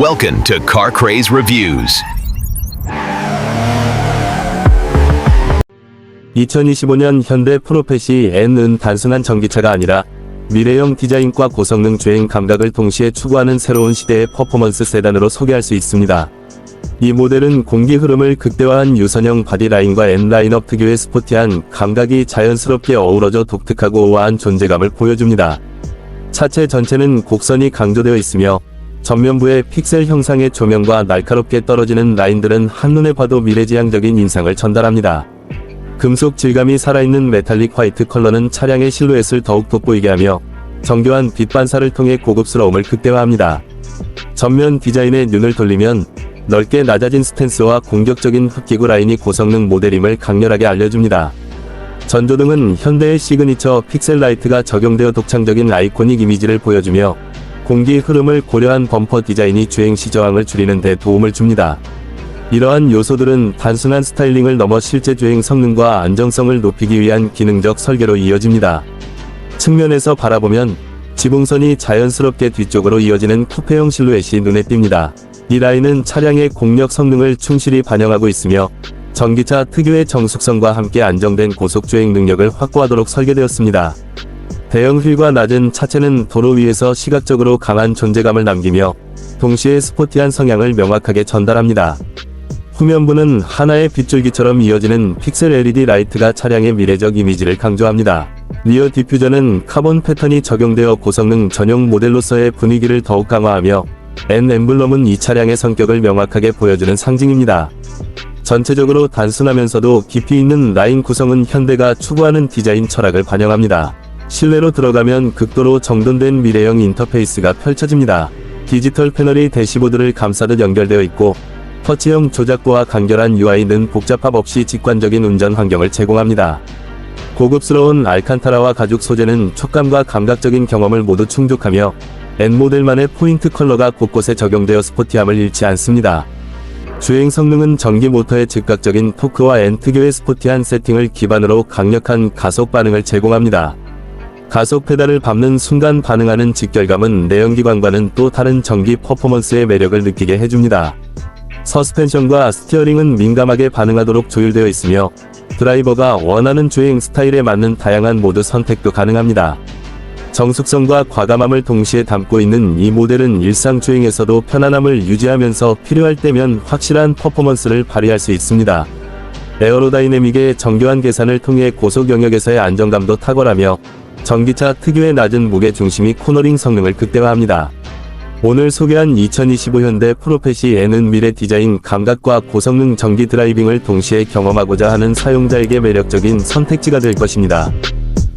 Welcome to Car Craze Reviews. 2025년 현대 프로펫이 N은 단순한 전기차가 아니라 미래형 디자인과 고성능 주행 감각을 동시에 추구하는 새로운 시대의 퍼포먼스 세단으로 소개할 수 있습니다. 이 모델은 공기 흐름을 극대화한 유선형 바디 라인과 N 라인업 특유의 스포티한 감각이 자연스럽게 어우러져 독특하고 우아한 존재감을 보여줍니다. 차체 전체는 곡선이 강조되어 있으며 전면부의 픽셀 형상의 조명과 날카롭게 떨어지는 라인들은 한눈에 봐도 미래지향적인 인상을 전달합니다. 금속 질감이 살아있는 메탈릭 화이트 컬러는 차량의 실루엣을 더욱 돋보이게 하며 정교한 빛 반사를 통해 고급스러움을 극대화합니다. 전면 디자인에 눈을 돌리면 넓게 낮아진 스탠스와 공격적인 흡기구 라인이 고성능 모델임을 강렬하게 알려줍니다. 전조등은 현대의 시그니처 픽셀 라이트가 적용되어 독창적인 아이코닉 이미지를 보여주며 공기 흐름을 고려한 범퍼 디자인이 주행 시 저항을 줄이는 데 도움을 줍니다. 이러한 요소들은 단순한 스타일링을 넘어 실제 주행 성능과 안정성을 높이기 위한 기능적 설계로 이어집니다. 측면에서 바라보면 지붕선이 자연스럽게 뒤쪽으로 이어지는 쿠페형 실루엣이 눈에 띕니다. 이 라인은 차량의 공력 성능을 충실히 반영하고 있으며 전기차 특유의 정숙성과 함께 안정된 고속주행 능력을 확보하도록 설계되었습니다. 대형 휠과 낮은 차체는 도로 위에서 시각적으로 강한 존재감을 남기며 동시에 스포티한 성향을 명확하게 전달합니다. 후면부는 하나의 빗줄기처럼 이어지는 픽셀 LED 라이트가 차량의 미래적 이미지를 강조합니다. 리어 디퓨저는 카본 패턴이 적용되어 고성능 전용 모델로서의 분위기를 더욱 강화하며 N 엠블럼은 이 차량의 성격을 명확하게 보여주는 상징입니다. 전체적으로 단순하면서도 깊이 있는 라인 구성은 현대가 추구하는 디자인 철학을 반영합니다. 실내로 들어가면 극도로 정돈된 미래형 인터페이스가 펼쳐집니다. 디지털 패널이 대시보드를 감싸듯 연결되어 있고 터치형 조작부와 간결한 UI는 복잡함 없이 직관적인 운전 환경을 제공합니다. 고급스러운 알칸타라와 가죽 소재는 촉감과 감각적인 경험을 모두 충족하며 N모델만의 포인트 컬러가 곳곳에 적용되어 스포티함을 잃지 않습니다. 주행 성능은 전기 모터의 즉각적인 토크와 N 특유의 스포티한 세팅을 기반으로 강력한 가속 반응을 제공합니다. 가속 페달을 밟는 순간 반응하는 직결감은 내연기관과는 또 다른 전기 퍼포먼스의 매력을 느끼게 해줍니다. 서스펜션과 스티어링은 민감하게 반응하도록 조율되어 있으며 드라이버가 원하는 주행 스타일에 맞는 다양한 모드 선택도 가능합니다. 정숙성과 과감함을 동시에 담고 있는 이 모델은 일상 주행에서도 편안함을 유지하면서 필요할 때면 확실한 퍼포먼스를 발휘할 수 있습니다. 에어로다이내믹의 정교한 계산을 통해 고속 영역에서의 안정감도 탁월하며 전기차 특유의 낮은 무게 중심이 코너링 성능을 극대화합니다. 오늘 소개한 2025 현대 프로펫이 N은 미래 디자인 감각과 고성능 전기 드라이빙을 동시에 경험하고자 하는 사용자에게 매력적인 선택지가 될 것입니다.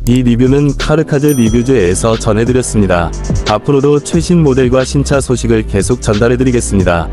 이 리뷰는 카르카즈 리뷰즈에서 전해드렸습니다. 앞으로도 최신 모델과 신차 소식을 계속 전달해드리겠습니다.